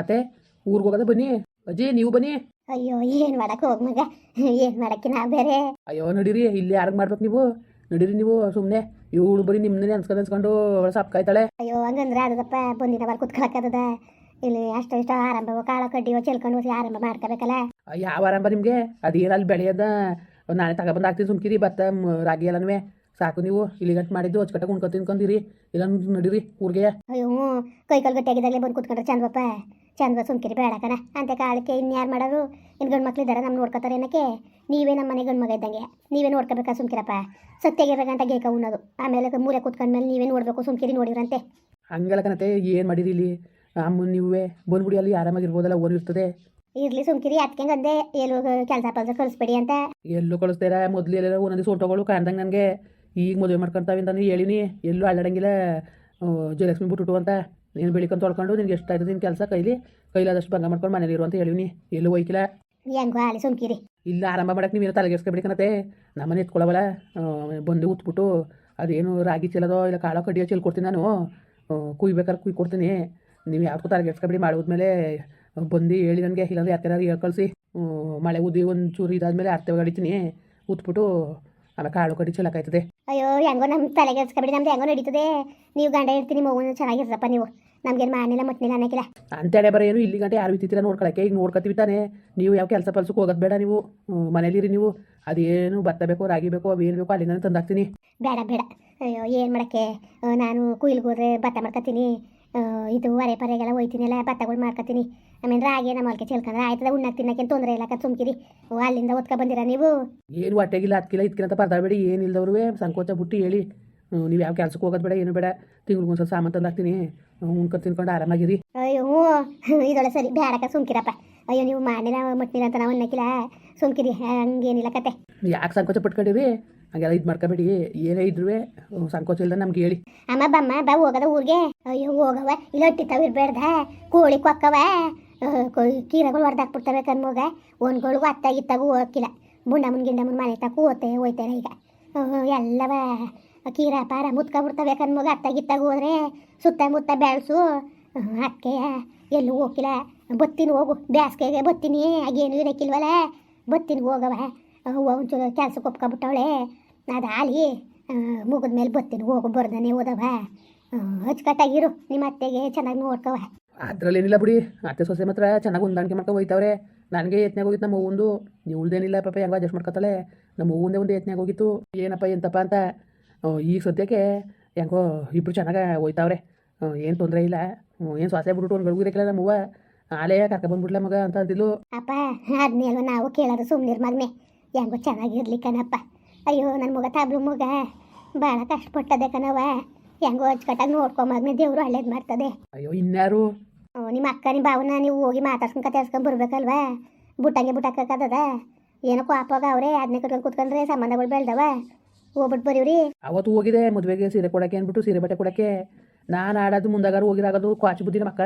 ಅತ್ತೆ ಊರಿಗೆ ಹೋಗೋದ ಬನ್ನಿ. ಅಜ್ಜಿ ನೀವು ಬನ್ನಿ. ಅಯ್ಯೋ ಏನು ಮಾಡಕ್ಕೆ ಹೋಗ್ ಮಗ? ಏನು ಮಾಡಕ್ಕೆ ನಾ ಬೇರೆ? ಅಯ್ಯೋ ನಡೀರಿ ಇಲ್ಲಿ ಯಾರಿಗೆ ಮಾಡ್ಬೇಕು ನೀವು? ನಡೀರಿ ನೀವು ಸುಮ್ಮನೆ ಇವಳು ಬರೀ ನಿಮ್ಮನ್ನೇ ಅನ್ಸ್ಕೊಂಡು ಅನ್ಸ್ಕೊಂಡು ಸಾಪ್ ಕಾಯ್ತಾಳೆ. ಅಯ್ಯೋ ಹಂಗಂದ್ರೆ ಅದಪ್ಪ ಬಂದಿನ ಬರ್ ಕುತ್ಕೊಳಕ್ಕದ ಇಲ್ಲಿ ಅಷ್ಟು ಇಷ್ಟ ಆರಂಭ ಕಾಳ ಕಡ್ಡಿಯೋ ಚೆಲ್ಕೊಂಡು ಹೋಗಿ ಆರಂಭ ಮಾಡ್ಕೋಬೇಕಲ್ಲ? ಯಾವ ಆರಂಭ ನಿಮಗೆ? ಅದೇನು ಅಲ್ಲಿ ಬೆಳೆಯೋದ? ನಾನೇ ತಗೊಬಂದು ಹಾಕ್ತೀನಿ ಸುಮ್ಕಿರಿ ಬತ್ತ ರಾಗಿ ಎಲ್ಲನೂ ಸಾಕು ನೀವು ಇಲ್ಲಿ ಗಂಟ್ ಮಾಡಿದ್ದು ಅಚ್ಚುಕಟ್ಟಾಗಿ ಉಣ್ಕೊ ತಿನ್ಕೊಂಡಿರಿ ಇಲ್ಲ ನಡೀರಿ ಊರಿಗೆ. ಅಯ್ಯೋ ಕೈ ಕಾಲು ಗಟ್ಟಿಯಾಗಿದ್ದಾಗಲೇ ಬಂದು ಕುತ್ಕೊಂಡ್ರೆ ಚಂದಪ್ಪ ಚಂದ ಸುಮ್ಕಿರಿ ಬೇಡಕನ ಅಂತ ಕಾಲಕ್ಕೆ ಇನ್ಯಾರು ಮಾಡೋರು? ಇನ್ನು ಗಂಡು ಮಕ್ಳು ಇದ್ದಾರೆ ನಮ್ಮ ನೋಡ್ಕೋತಾರೆ ಏನಕ್ಕೆ? ನೀವೇ ನಮ್ಮ ಮನೆ ಗಂಡು ಮಗ ಇದ್ದಂಗೆ. ನೀವೇ ನೋಡ್ಕೋಬೇಕಾ ಸುಮ್ಕಿರಪ್ಪ? ಸತ್ಯಾಗಿರ್ಬೇಕಂತ ಗೇಕ ಉಣ್ಣೋದು. ಆಮೇಲೆ ಮೂಲೆ ಕುತ್ಕೊಂಡ್ಮೇಲೆ ನೀವೇ ನೋಡಬೇಕು ಸುಮ್ಕಿರಿ ನೋಡಿರಂತೆ ಹಂಗೆಲ್ಲ ಕಣತೆ ಏನು ಮಾಡಿರಿ ಇಲ್ಲಿ? ಅಮ್ಮ ನೀವೇ? ಬಂದ್ಬಿಡಿ ಅಲ್ಲಿ ಆರಾಮಾಗಿರ್ಬೋದಲ್ಲ ಇರ್ತದೆ. ಇರ್ಲಿ ಸುಮ್ಕಿರಿ ಅದಕ್ಕೆ ಗಂದೆ ಎಲ್ಲೂ ಕೆಲಸ ಪಲ್ಸ ಕಳಿಸ್ಬೇಡಿ ಅಂತ. ಎಲ್ಲೂ ಕಳಿಸ್ತೀರ? ಮೊದಲು ಎಲ್ಲ ಒಂದೊಂದು ಸೋಟೋಗಳು ಕಾಣ್ದಂಗೆ ನನಗೆ. ಈಗ ಮದುವೆ ಮಾಡ್ಕೊಂತಾವೆ ಅಂತ ಹೇಳಿನಿ. ಎಲ್ಲೂ ಅಳ್ಳಾಡಂಗಿಲ್ಲ ಜಯಲಕ್ಷ್ಮಿ ಬಿಟ್ಟು ಅಂತ. ನೀನು ಬೆಳಿಕೊಂಡು ತೊಳ್ಕೊಂಡು ನಿನ್ಗೆ ಆಯ್ತು ನಿನ್ನ ಕೆಲಸ ಕೈಲಿ ಕೈಲಾದಷ್ಟು ಬಂಗ ಮಾಡ್ಕೊಂಡು ಮನೇಲಿ ಇರು ಅಂತ ಹೇಳಿನಿ ಎಲ್ಲೂ ಹೋಯ್ಕಿಲ್ಲ? ಹೆಂಗೋ ಆಲಿ ಸುಮ್ಕಿರಿ. ಇಲ್ಲ ಆರಂಭ ಮಾಡಕ್ಕೆ ನೀವೇನು ತಲೆಗೆಡ್ಸ್ಕೊಬೇಕನತ್ತೆ ನಮ್ಮನೆ ಎತ್ಕೊಳ್ಳವಲ್ಲ ಬಂದು ಉತ್ಬಿಟ್ಟು ಅದೇನು ರಾಗಿ ಚೆಲ್ಲದೋ ಇಲ್ಲ ಕಾಳು ಕಡ್ಡಿಯೋ ಚೆಲ್ ಕೊಡ್ತೀನಿ ನಾನು. ಕುಯ್ಬೇಕಾದ್ರೆ ಕುಯ್ ಕೊಡ್ತೀನಿ. ನೀವು ಯಾವ್ದಕ್ಕೂ ತಲೆಗೆಡ್ಸ್ಕೊಬೇಡಿ ಮಾಡಿದ್ಮೇಲೆ ಬಂದು ಹೇಳಿ ನನಗೆ ಇಲ್ಲಾಂದ್ರೆ ಯಾರು ಕಳಿಸಿ. ಮಳೆ ಉದಿ ಒಂದು ಚೂರು ಇದಾದ್ಮೇಲೆ ಅರ್ಥ ಹೊಡಿತೀನಿ ಉತ್ಬಿಟ್ಟು ಆಮೇಲೆ ಕಾಳು ಕಡಿ ಚಲಕ ಆಯ್ತದೆ ಅಯ್ಯೋ ಹೆಂಗೋ ನಮ್ಮ ತಲೆಗೆ ಹಚ್ಕೊಬಿಡಿ ನಮ್ದು ಹೆಂಗೋ ನಡೀತದೆ. ನೀವು ಗಂಡ ಇರ್ತೀನಿ ಮಗುನ ಚೆನ್ನಾಗಿರ್ತಪ್ಪ ನೀವು. ನಮ್ಗೇನು ಮಾಡಿಲ್ಲ ಮುಟ್ನಿಲ್ಲ ಅನ್ನಕಿಲ್ಲ. ಅಂತೇಳಿ ಬರ ಏನು ಇಲ್ಲಿ ಗಂಟೆ ಯಾರು ಬಿತ್ತಿರ ನೋಡ್ಕೊಳಕ್ಕೆ? ಈಗ ನೋಡ್ಕೊತೀವಿ ತಾನೆ. ನೀವು ಯಾವ ಕೆಲಸ ಪಲ್ಸಕ್ಕೆ ಹೋಗೋದು ಬೇಡ ನೀವು. ಮನೇಲಿ ಮನೇಲಿರಿ ನೀವು. ಅದೇನು ಭತ್ತ ಬೇಕೋ ರಾಗಿ ಬೇಕು ಅವೇನು ಬೇಕೋ ಅಲ್ಲಿಂದ ತಂದಾಕ್ತೀನಿ. ಬೇಡ ಬೇಡ. ಅಯ್ಯೋ ಏನು ಮಾಡಕ್ಕೆ? ನಾನು ಕುಯ್ಲಿಗೆ ಹೋದ್ರೆ ಭತ್ತ ಮಾಡ್ಕೊತೀನಿ. ಇದು ಅರೆ ಪರೆಗೆಲ್ಲ ಹೋಯ್ತೀನಲ್ಲ ಭತ್ತಗಳು ಮಾಡ್ಕೊತೀನಿ. ಆಮೇಲೆ ರಾಗಿ ನಮ್ಮ ಹೊಲಕ್ಕೆ ಚೆಲ್ಕೊಂಡ್ರೆ ಆಯ್ತದ ಉಣ್ಣಕ್ಕೆ ತಿನ್ನಕ್ಕೆ ತೊಂದರೆ ಇಲ್ಲ ಕತ್ ಸುಮ್ಕಿರಿ. ಓ ಅಲ್ಲಿಂದ ಓದ್ಕೊ ಬಂದಿರ ನೀವು? ಏನು ಹೊಟ್ಟೆಗಿಲ್ಲ ಹತ್ಕಿಲ್ಲ ಇದ್ಕಿಲ್ಲ ಅಂತ ಪರದಾಡಬೇಡಿ ಏನಿಲ್ದವ್ರು ಸಂಕೋಚ ಬಿಟ್ಟು ಹೇಳಿ. ನೀವು ಯಾವ ಕೆಲ್ಸಕ್ಕೆ ಹೋಗೋದು ಬೇಡ ಏನು ಬೇಡ ತಿಂಗ್ಳಿಗೊಂದ್ಸಲ ಸಾಮಾನು ತಂದಾಕ್ತೀನಿ. ಉಣ್ಕೊಂಡು ತಿನ್ಕೊಂಡು ಆರಾಮಾಗಿರಿ. ಅಯ್ಯೋ ಇದೊಳ ಇದೊಳೆ ಸರಿ ಬೇಡಕ್ಕ ಸುಮ್ಕಿರಪ್ಪ. ಅಯ್ಯೋ ನೀವು ಮಾಡಿಲ್ಲ ಮುಟ್ಟಿಲ್ಲ ಅಂತ ನಾವು ಅನ್ನಕ್ಕಿಲ್ಲ ಸುಮ್ಕಿರಿ ಹಂಗೇನಿಲ್ಲ ಕತೆ. ಯಾಕೆ ಸಂಕೋಚ ಪಟ್ಕೊಂಡಿರಿ? ಹಂಗೆಲ್ಲ ಇದು ಮಾಡ್ಕೋಬೇಡಿ. ಏನೇ ಇದ್ರೂ ಸಂಕೋಚ ಇಲ್ಲದೆ ನಮ್ಗೆ ಹೇಳಿ. ಅಮ್ಮ ಬಮ್ಮ, ಬಾ ಹೋಗದ ಊರಿಗೆ. ಅಯ್ಯೋ ಹೋಗವ ಇಲ್ಲ ಹೊಟ್ಟಿತಾವ ಇರ್ಬೇಡ್ದ. ಕೋಳಿ ಕೊಕ್ಕವ ಕೀರಗಳು ಹೊಡೆದಾಕ್ಬಿಡ್ತವೆ ಕಣ್ಮಗ ಒನ್ಗಳು ಅತ್ತಾಗಿತ್ತಾಗೂ ಹೋಗಿಲ್ಲ ಬುಂಡಮ್ಮನ ಗಿಂಡಮ್ಮನ ಮನೆ ತಕ್ಕ ಓದ್ತೆ ಹೋಯ್ತಾರೆ ಈಗ. ಎಲ್ಲವ ಕೀರ, ಪಾರ ಮುತ್ಕೊಬಿಡ್ತವೆ ಕಣ್ಮಗ ಅತ್ತಾಗಿತ್ತಾಗ ಹೋದ್ರೆ ಸುತ್ತಮುತ್ತ ಬೆಳೆಸು. ಅಕ್ಕೆಯ ಎಲ್ಲೂ ಹೋಗಿಲ್ಲ ಬತ್ತಿನ ಹೋಗು. ಬ್ಯಾಸ್ಗೆಗೆ ಬತ್ತೀನಿ. ಆಗೇನು ಇರಕ್ಕಿಲ್ವಲ್ಲ ಬತ್ತಿನ ಹೋಗವ ಅವ್ವ ಒಂಚೂರು ಕೆಲ್ಸಕ್ಕೆ ಒಪ್ಕೊಬಿಟ್ಟವಳೆ. ಅದು ಆಲಿ ಮುಗಿದ ಮೇಲೆ ಬರ್ತೀನಿ ಹೋಗು ಬರ್ದನೆ ಓದವ ಅಚ್ಚುಕಟ್ಟಾಗಿರು ನಿಮ್ಮ ಅತ್ತೆಗೆ ಚೆನ್ನಾಗಿ ನೋಡ್ಕವ. ಅದ್ರಲ್ಲಿ ಏನಿಲ್ಲ ಬಿಡಿ ಅತ್ತೆ ಸೊಸೆ ಮಾತ್ರ ಚೆನ್ನಾಗಿ ಹೊಂದಾಣಿಕೆ ಮಾಡ್ಕೊಂಡು ಹೋಯ್ತವ್ರೆ. ನನಗೆ ಯತ್ನಾಗ ಹೋಗಿತ್ತು ನಮ್ಮ ಹೂವಂದು ಇವಳ್ದೇನಿಲ್ಲ ಪಾಪ ಹೆಂಗೋ ಅಡ್ಜಸ್ಟ್ ಮಾಡ್ಕೊತಾಳೆ. ನಮ್ಮ ಹೂವಂದೇ ಒಂದು ಯತ್ನಾಗ ಹೋಗಿತ್ತು. ಏನಪ್ಪ ಎಂತಪ್ಪ ಅಂತ ಈಗ ಸದ್ಯಕ್ಕೆ ಹೆಂಗೋ ಇಬ್ಬರು ಚೆನ್ನಾಗಿ ಹೋಯ್ತಾವ್ರೆ. ಏನು ತೊಂದರೆ ಇಲ್ಲ. ಏನು ಸೊಸೆ ಬಿಟ್ಬಿಟ್ಟು ಒಂದು ಗಳಿಗಿರಕ್ಕಿಲ್ಲ ನಮ್ಮ ಹೂವ ಆಲೇ ಕರ್ಕೊಬಂದ್ಬಿಡ್ಲ ಮಗ ಅಂತ ಅಂತಿದ್ಲು ಅಪ್ಪ ಅದನ್ನೇ ಅಲ್ವ ನಾವು ಕೇಳೋದು ಸುಮ್ಮನಿರ್ ಮಗನೇ. ಹೆಂಗೋ ಚೆನ್ನಾಗಿರ್ಲಿ ಕಣಪ್ಪ. ಅಯ್ಯೋ ನನ್ನ ಮಗ ತಾಬ್ಲು ಮಗ. ಭಾಳ ಕಷ್ಟಪಟ್ಟದೆ ಕಣವ ಹೆಂಗೋ ಅಚ್ಚುಕಟ್ಟಾಗಿ ನೋಡ್ಕೊಂಬಾಗ್ನೆ ದೇವ್ರು ದೇವರು ಒಳ್ಳೇದು ಮಾಡ್ತದೆ. ಅಯ್ಯೋ ಇನ್ಯಾರು? ನಿಮ್ಮ ಅಕ್ಕ ನಿಮ್ಮ ಭಾವನ ನೀವು ಹೋಗಿ ಮಾತಾಡ್ಸ್ಕೊಂಡು ಕತೆರ್ಸ್ಕೊಂಡು ಬರ್ಬೇಕಲ್ವಾ? ಬುಟ್ಟಂಗೆ ಬುಟ್ಟಕ್ಕದ ಏನೋ ಕೋಪಾಗ ಅವರೇ ಅದನ್ನೇ ಕಟ್ಕೊಂಡು ಕುತ್ಕೊಂಡ್ರೆ ಸಂಬಂಧಗಳು ಬೆಳ್ದವ. ಹೋಗ್ಬಿಟ್ಟು ಬರೀವ್ರಿ. ಅವತ್ತು ಹೋಗಿದೆ ಮದುವೆಗೆ ಸೀರೆ ಕೊಡಕ್ಕೆ ಅಂದ್ಬಿಟ್ಟು ಸೀರೆ ಬಟ್ಟೆ ಕೊಡಕ್ಕೆ. ನಾನು ಆಡೋದು ಮುಂದಾಗಾರು ಹೋಗಿದಾಗೋದು ಕ್ವಾಚ್ ಬುದ್ಧಿ ಮಕ್ಕ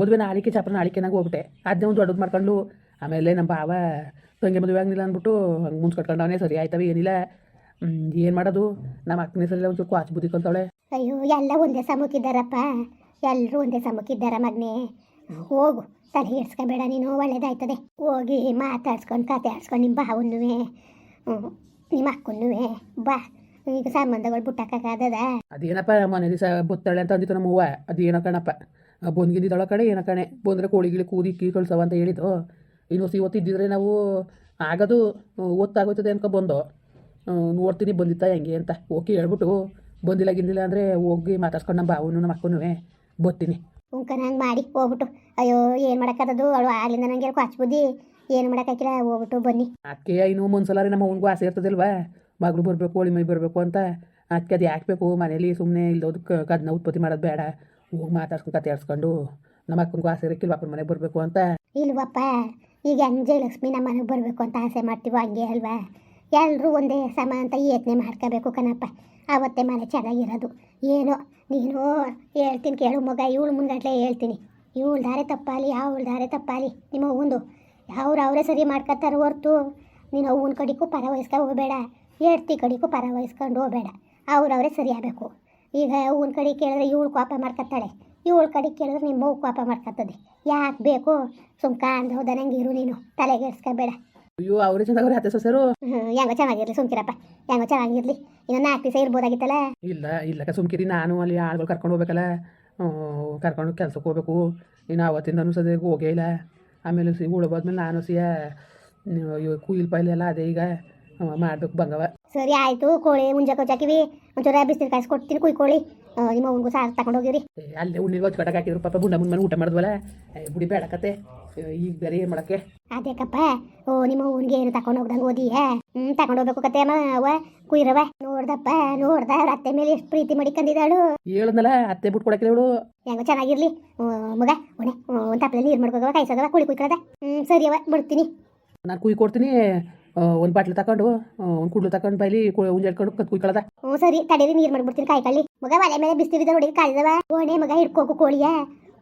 ಮದುವೆ ನಾಳಿಕೆ ಚಾಪ್ರ ನಾಳಿಕೆನಾಗ ಹೋಗ್ಬಿಟ್ಟೆ. ಅದನ್ನೇ ಒಂದು ದೊಡ್ಡದು ಮಾಡ್ಕೊಂಡು ಆಮೇಲೆ ನಮ್ಮ ಭಾವ ತಂಗಿ ಮದುವೆ ಆಗಲಿಲ್ಲ ಅಂದ್ಬಿಟ್ಟು ಹಂಗೆ ಮುಂಚೆ ಕಟ್ಕೊಂಡವನೇ ಸರಿ ಆಯ್ತವೆ ಏನಿಲ್ಲ. ಏನು ಮಾಡೋದು? ನಮ್ಮ ಅಕ್ಕನೇ ಸರಿ ಒಂಚೂರು ಕ್ವಾಚ್ ಬುದ್ಧಿ ಕಲ್ತವಳೆ. ಅಯ್ಯೋ ಎಲ್ಲ ಒಂದೇ ಸಮಕ್ಕಿದ್ದಾರಪ್ಪ. ಎಲ್ಲರೂ ಒಂದೇ ಸಮಕ್ಕಿದ್ದಾರ ಮಗ್ನೆ. ಹೋಗು ತಲೆ ಹಿಡ್ಸ್ಕೊಬೇಡ ನೀನು ಒಳ್ಳೇದಾಯ್ತದೆ. ಹೋಗಿ ಮಾತಾಡ್ಸ್ಕೊಂಡು ಕತೆ ಆಡ್ಸ್ಕೊಂಡು ನಿಮ್ಮ ಭಾವನ್ನೂ ನಿಮ್ಮ ಅಕ್ಕನ್ನೂ ಬಾ ಈಗ ಸಂಬಂಧಗಳು ಬುಟ್ಟಕ್ಕಾಗದ ಅದೇನಪ್ಪ ಮನೆ ದಿವಸ ಬುತ್ತಳೆ ಅಂತ ಅಂದಿತ್ತು ನಮ್ಮ ಹೂವ ಅದೇನೋ ಕಣಪ್ಪ. ಬಂದ್ಗಿಂದಿದ್ದಾಳ ಕಡೆ ಏನೋ ಕಣೆ. ಬಂದರೆ ಕೋಳಿಗಿಳಿ ಕೂದಿ ಕೀ ಕಳ್ಸವ ಅಂತ ಹೇಳಿದ್ದು. ಇನ್ನು ಹೊತ್ತು ಇದ್ದಿದ್ರೆ ನಾವು ಆಗೋದು ಓದ್ತಾಗೋಯ್ತದೆ ಅನ್ಕೊ ಬಂದು ನೋಡ್ತೀನಿ ಬಂದಿತ್ತ ಹೆಂಗೆ ಅಂತ. ಓಕೆ ಹೇಳ್ಬಿಟ್ಟು ಬಂದಿಲ್ಲ ಗಿಂದಿಲ್ಲ ಅಂದರೆ ಹೋಗಿ ಮಾತಾಡ್ಸ್ಕೊಂಡು ನಮ್ಮ ಬಾವನು ನಮ್ಮ ಅಕ್ಕನೂ ಬರ್ತೀನಿ. ಉಂಕನ ಹಂಗೆ ಮಾಡಿ ಹೋಗ್ಬಿಟ್ಟು. ಅಯ್ಯೋ ಏನು ಮಾಡೋಕ್ಕದದು? ಅವಳು ಆಗ್ಲಿಂದ ನನಗೆ ಕೊಚ್ಚ ಬುದ್ಧಿ. ಏನು ಮಾಡೋಕ್ಕಾಗಿಲ್ಲ ಹೋಗ್ಬಿಟ್ಟು ಬನ್ನಿ. ಅದಕ್ಕೆ ಇನ್ನು ಒಂದ್ಸಲ ನಮ್ಮ ಅವನಿಗೂ ಆಸೆ ಇರ್ತದಲ್ವಾ? ಮಗಳು ಬರಬೇಕು ಹೋಳಿ ಮೈ ಬರಬೇಕು ಅಂತ. ಅದಕ್ಕೆ ಅದು ಹಾಕ್ಬೇಕು ಬೇಕು? ಮನೇಲಿ ಸುಮ್ಮನೆ ಇಲ್ಲದಕ್ಕೆ ಅದನ್ನ ಉತ್ಪತ್ತಿ ಮಾಡೋದು ಬೇಡ. ಹೋಗಿ ಮಾತಾಡ್ಸ್ಕೊಂಡು ಕತೆ ಆಡ್ಸ್ಕೊಂಡು ನಮ್ಮ ಅಕ್ಕನಿಗೂ ಆಸೆ ಇರಕ್ಕಿಲ್ವ ಅಪ್ಪನ ಮನೆಗೆ ಬರಬೇಕು ಅಂತ. ಇಲ್ವಪ್ಪ ಈಗ ಹೆಂಗೆ ಲಕ್ಷ್ಮಿ ನಮ್ಮ ಮನೆಗೆ ಬರಬೇಕು ಅಂತ ಆಸೆ ಮಾಡ್ತೀವೋ ಹಂಗೆ ಅಲ್ವಾ? ಎಲ್ಲರೂ ಒಂದೇ ಸಮ ಅಂತ ಯತ್ನೆ ಮಾಡ್ಕೋಬೇಕು ಕಣಪ್ಪ. ಆವತ್ತೇ ಮನೆ ಚೆನ್ನಾಗಿರೋದು. ಏನೋ, ನೀನು ಹೇಳ್ತೀನಿ ಕೇಳು ಮಗ, ಇವಳು ಮುಂಗಟ್ಲೆ ಹೇಳ್ತೀನಿ. ಇವಳು ದಾರೆ ತಪ್ಪಾಲಿ, ಅವಳ ದಾರೆ ತಪ್ಪಾಲಿ, ನಿಮ್ಮ ಅವ್ವಂದು ಅವ್ರು ಅವರೇ ಸರಿ ಮಾಡ್ಕೊತಾರೆ ಹೊರ್ತು ನೀನು ಅವ್ವನ ಕಡಿಗೂ ಪರ ವಹಿಸ್ಕೊಂಡು ಹೋಗಬೇಡ. ಹೇಳ್ತಿ ಕಡಿಗೂ ಪರ ವಹಿಸ್ಕೊಂಡು ಹೋಗಬೇಡ ಅವ್ರವರೇ ಸರಿ ಆಗಬೇಕು. ಈಗ ಅವ್ವನ ಕಡೆ ಕೇಳಿದ್ರೆ ಇವಳು ಕೋಪ ಮಾಡ್ಕೊತಾಳೆ. ಇವಳು ಕಡೆ ಕೇಳಿದ್ರೆ ನಿಮ್ಮ ಮಗು ಕೋಪ ಮಾಡ್ಕೊತದೆ ಯಾಕೆ ಬೇಕು? ಸುಮ್ಕ ಅಂದ ಹೋದ ನಂಗೆ ಇರು ನೀನು. ತಲೆಗೆಡ್ಸ್ಕೊಬೇಡ ಅಯ್ಯೋ ಅವರೇ ಚೆನ್ನಾಗವ್ರೆ ಅತ್ತೆ ಸೊಸರು. ಹೆಂಗೋ ಚೆನ್ನಾಗಿರ್ಲಿ ಸುಮ್ಕಿರಪ್ಪ. ಹೆಂಗೋ ಚೆನ್ನಾಗಿರ್ಲಿ. ಇನ್ನೊಂದು ನಾಲ್ಕು ದಿವಸ ಇರ್ಬೋದಾಗಿತ್ತಲ್ಲ? ಇಲ್ಲ ಇಲ್ಲಕ ಸುಮ್ಕಿರಿ. ನಾನು ಅಲ್ಲಿ ಆಳ್ಗಳು ಕರ್ಕೊಂಡು ಹೋಗ್ಬೇಕಲ್ಲ. ಕರ್ಕೊಂಡು ಕೆಲ್ಸಕ್ಕೆ ಹೋಗ್ಬೇಕು. ಇನ್ನು ಅವತ್ತಿಂದನೂ ಸದ್ಯ ಹೋಗೇ ಇಲ್ಲ. ಆಮೇಲೆ ಸಿ ಉಳ್ಬೋದ್ಮೇಲೆ ನಾನು ಸಿಯ ಕುಯಿಲ್ ಪೈಲ್ ಎಲ್ಲ ಅದೇ ಈಗ ಮಾಡ್ಬೇಕು ಬಂಗವ. ಸರಿ ಆಯಿತು ಕೋಳಿ ಮುಂಜಾ ಚಾಕಿವಿ ಒಂಚೂರ ಬಿಸಿಲು ಕಾಯಿಸಿ ಕೊಡ್ತೀನಿ ಕುಯ್ಕೊಳ್ಳಿ ಆ, ನಿಮ್ಮ ಅವ್ನಿಗೂ ಸಾರ್ ತಗೊಂಡು ಹೋಗಿರಿ. ಏ, ಅಲ್ಲೇ ಉಣ್ಣಿಗೆ ಹೊಚ್ಚ ಕಟ್ಟಕ್ಕೆ ಹಾಕಿದ್ರು ಪಾಪ ಬುಂಡ ಮುಂದೆ ಊಟ ಮಾಡಿದ್ವಲ್ಲ ಬುಡಿ ಬೇಡಕತ್ತೆ ಏ, ಈಗ ಬೇರೆ ಏನು ಮಾಡೋಕ್ಕೆ? ಅದೇಕಪ್ಪ ಓ ನಿಮ್ಮ ಅವ್ನಿಗೆ ಏನು ತಗೊಂಡು ಹೋಗ್ದಂಗೆ ಓದಿಯೇ? ಹ್ಞೂ ತಗೊಂಡು ಹೋಗ್ಬೇಕು ಕತೆ ಅಮ್ಮ ಅವ ಕುಯ್ರವ ನೋಡ್ದಪ್ಪ ನೋಡ್ದ ಅವ್ರ ಅತ್ತೆ ಮೇಲೆ ಎಷ್ಟು ಪ್ರೀತಿ ಮಾಡಿಕೊಂಡಿದ್ದಾಳು ಹೇಳದ್ನಲ್ಲ ಅತ್ತೆ ಬಿಟ್ಟು ಕೊಡಕ್ಕೆ ಹೇಳು ಹೆಂಗೋ ಚೆನ್ನಾಗಿರ್ಲಿ. ಮಗ ಒಣೆ ಒಂದು ತಪ್ಪಲೆ ನೀರು ಮಾಡ್ಕೋಗವ ಕಾಯಿಸೋದವ ಕುಳಿ ಕುಯ್ಕೊಳ್ಳದ ಹ್ಞೂ ಸರಿ ಅವ ಬಿಡ್ತೀನಿ ನಾನು ಕುಯ್ ಕೊಡ್ತೀನಿ ಒಂದು ಬಾಟ್ಲ್ ತಗೊಂಡು ಒಂದು ಕುಡ್ಲು ತಗೊಂಡು ಬೈಲಿ ಉಂಜಾಡ್ಕೊಂಡು ಕತ್ ಕುಯ್ಕೊಳ್ಳೋದ ಹ್ಞೂ ಸರಿ ತಡೀರಿ ನೀರು ಮಾಡ್ಬಿಡ್ತೀನಿ ಕಾಯಿ ಕಳ್ಳಿ. ಮಗ ಮಲೆ ಮೇಲೆ ಬಿಸ್ತಿರಿದ ನೋಡಿ ಕಾಯ್ದವ ಓಣೆ ಮಗ ಹಿಡ್ಕೋಗು ಕೋಳಿಯ.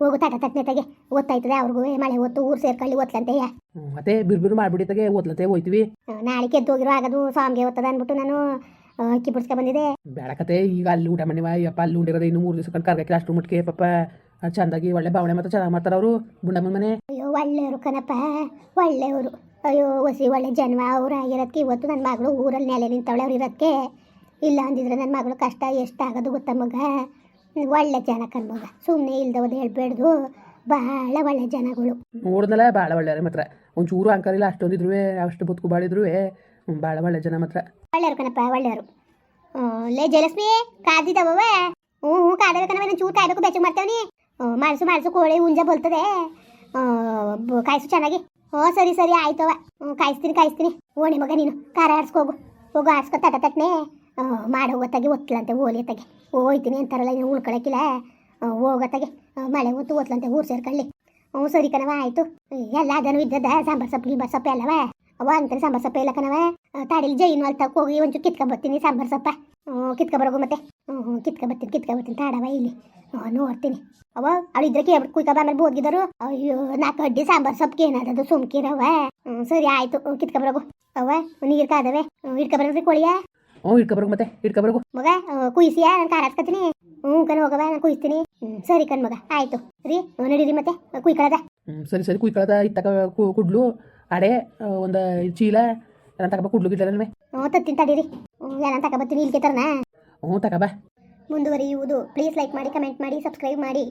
ಹೋಗು ತಟ ತಟ್ನೆತಾಗೆ ಓದ್ತಾಯ್ತದೆ ಅವ್ರಿಗೂ. ಮಳೆ ಓದ್ತು ಊರ್ ಸೇರ್ಕೊಳ್ಳಿ ಓದ್ಲಂತೆಯ. ಹ್ಮ್, ಮತ್ತೆ ಬಿರ್ಬಿರು ಬಿರು ಮಾಡ್ಬಿಡಿತಾಗೆ ಹೋಯ್ತಿವಿ. ಹೋಯ್ತೀವಿ ನಾಳೆ ಕೆದ್ದು ಹೋಗಿರೋ ಆಗದು ಸ್ವಾಮಿಗೆ ಓದ್ತದ ಅಂದ್ಬಿಟ್ಟು ನಾನು ಅಕ್ಕಿ ಬಿಡ್ಸ್ಕೊ ಬಂದಿದೆ ಬೇಡಕತೆ ಈಗ ಅಲ್ಲಿ ಊಟ ಮನೆ ಅಪ್ಪ ಅಲ್ಲಿ ಉಂಡಿರೋದು ಇನ್ನು ಮೂರು ದಿವಸ ಕಂಡು ಕರ್ಗಕ್ಕೆ ಅಷ್ಟು ಮುಟ್ಕೆ ಪಪ್ಪ ಚಂದಾಗಿ ಒಳ್ಳೆ ಭಾವನೆ ಮತ್ತೆ ಚೆನ್ನಾಗಿ ಮಾಡ್ತಾರ ಅವರು ಬುಂಡಮ್ಮನ ಮನೆ. ಅಯ್ಯೋ ಒಳ್ಳೆಯವರು ಕಣಪ್ಪ ಒಳ್ಳೆಯವರು. ಅಯ್ಯೋ ಹೊಸಿ ಒಳ್ಳೆ ಜನ್ಮ ಅವ್ರು ಆಗಿರೋದಕ್ಕೆ ಇವತ್ತು ನನ್ನ ಮಗಳು ಊರಲ್ಲಿ ನೆಲೆ ನಿಂತವಳೆ ಅವ್ರು ಇರೋದಕ್ಕೆ ಇಲ್ಲ ಅಂದಿದ್ರೆ ನನ್ನ ಮಗಳು ಕಷ್ಟ ಎಷ್ಟಾಗೋದು ಗೊತ್ತ ಮಗ? ಒಳ್ಳೆ ಜನ ಕಣ್ಮಗ ಸುಮ್ಮನೆ ಇಲ್ದವದು ಹೇಳ್ಬೇಡ್ದು. ಭಾಳ ಒಳ್ಳೆ ಜನಗಳು. ನೋಡಿದ್ನಲ್ಲ ಭಾಳ ಒಳ್ಳೆ ಮಾತ್ರ. ಒಂಚೂರು ಅಂಕರಿಲ್ಲ ಅಷ್ಟೊಂದಿದ್ರು ಅಷ್ಟು ಬದುಕು ಬಾಳಿದ್ರು ಭಾಳ ಒಳ್ಳೆ ಜನ ಮಾತ್ರ. ಒಳ್ಳೆಯವ್ರು ಕಣಪ್ಪ ಒಳ್ಳೆಯವರು. ಲೇ ಜಲಸ್ಮಿ ಕಾದಿದ್ದಾವ ಹ್ಞೂ ಹ್ಞೂ ಕಾದವೆ ಕಣವ ಚೂರು ಕಾಯ್ಬೇಕು ಬೆಚ್ಚಗೆ ನೀ. ಮಾಡಿಸು ಮಾಡಿಸು ಕೋಳಿ ಉಂಜ ಬಲ್ತದೆ. ಕಾಯ್ಸು ಚೆನ್ನಾಗಿ. ಹ್ಞೂ ಸರಿ ಸರಿ ಆಯ್ತವ ಕಾಯಿಸ್ತೀನಿ ಕಾಯಿಸ್ತೀನಿ. ಓಣಿ ಮಗ ನೀನು ಖಾರ ಆಡ್ಸ್ಕೋಗು ಹೋಗು. ಆಡ್ಸ್ಕೊ, ತಟ, ತಟ್ನೆ. ಮಾಡೋ ಹೊತ್ತಾಗಿ ಒತ್ತಲಂತೆ ಓಲಿ, ತಗೆ. ಹೋಯ್ತೀನಿ ಅಂತಾರಲ್ಲ ನೀನು ಉಳ್ಕೊಳಕ್ಕಿಲ್ಲ ಹೋಗತ್ತಾಗೆ ಮಳೆ ಹೊತ್ತು ಓದ್ಲಂತೆ ಊರು ಸೇರ್ಕೊಳ್ಳಿ. ಹ್ಞೂ ಸರಿ ಕಣವ ಆಯಿತು. ಎಲ್ಲ ಅದನ್ನು ಇದ್ದದ ಸಾಂಬಾರು ಸೊಪ್ಪು, ಗಿಂಬಾರು ಸೊಪ್ಪು ಎಲ್ಲವ? ಅವ ಅಂತಾನೆ ಸಾಂಬಾರ್ ಸೊಪ್ಪು ಇಲ್ಲ ಕಣವ ತಾಡಿಲಿ ಜೈನು ಅಲ್ಲಿ ತಕ್ಕ ಹೋಗಿ ಒಂಚೂರು ಕಿತ್ಕೊ ಬರ್ತೀನಿ ಸಾಂಬಾರ್ ಸೊಪ್ಪ. ಹ್ಞೂ ಕಿತ್ಕೊ ಬರೋಗು ಮತ್ತೆ. ಹ್ಞೂ ಹ್ಞೂ ಕಿತ್ಕೊಬರ್ತೀನಿ ಬರ್ತೀನಿ ಕಿತ್ಕೊ ಬರ್ತೀನಿ. ತಾಡವ ಇಲ್ಲಿ. ಹ್ಞೂ ನೋಡ್ತೀನಿ. ಅವ ಅಳಿದ್ರೆ ಕೇಳ್ಬಿಟ್ಟು ಕುಯ್ಕೊ ಆಮೇಲೆ ಬೋದ್ಗಿದರು ಅಯ್ಯೋ ನಾಲ್ಕು ಅಡ್ಡಿ ಸಾಂಬಾರ್ ಸೊಪ್ಪಿಗೆ ಅದು ಸುಮ್ಕಿರವ ಹ್ಞೂ ಸರಿ ಆಯ್ತು ಕಿತ್ಕೊ ಬರೋಗು. ಅವ ನೀರು ಕಾದವೆ. ಇಟ್ಕೊ ಬರೋದ್ರಿ ಕೋಳಿಯ. ಹ್ಞೂ ಇಟ್ಕೊಬರ್ಗು ಮತ್ತೆ ಇಟ್ಕೊಬರ್ಗು ಮಗ ಕುಯ್ಸಿಯ? ನಾನು ಖಾರ ಹಾಕ್ತೀನಿ ಹ್ಞೂ ಕಣ ಹೋಗವ ನಾನು ಕುಯ್ಸ್ತೀನಿ. ಹ್ಞೂ ಸರಿ ಕಣ್ ಮಗ ಆಯ್ತು. ರೀ ನಡೀರಿ ಮತ್ತೆ ಕುಯ್ಕೊಳದ. ಹ್ಞೂ ಸರಿ ಸರಿ ಕುಯ್ಕೊಳದ. ಇತ್ತಕ ಕುಡ್ಲು. ಅಡೆ ಒಂದು ಚೀಲ ನಾನು ತಗಬ ಕುಡ್ಲು ಗಿಡ್ಲಲ್ವೇ ಹ್ಞೂ ತತ್ತೀನಿ ತಡೀರಿ. ಇಲ್ಲಿ ತಗೊಬತ್ತೀನಿ ಇಲ್ಕೆ ತರನಾ? ಹ್ಞೂ ತಗಬ ಮುಂದುವರಿಯುವುದು. ಪ್ಲೀಸ್ ಲೈಕ್ ಮಾಡಿ ಕಮೆಂಟ್ ಮಾಡಿ ಸಬ್ಸ್ಕ್ರೈಬ್ ಮಾಡಿ.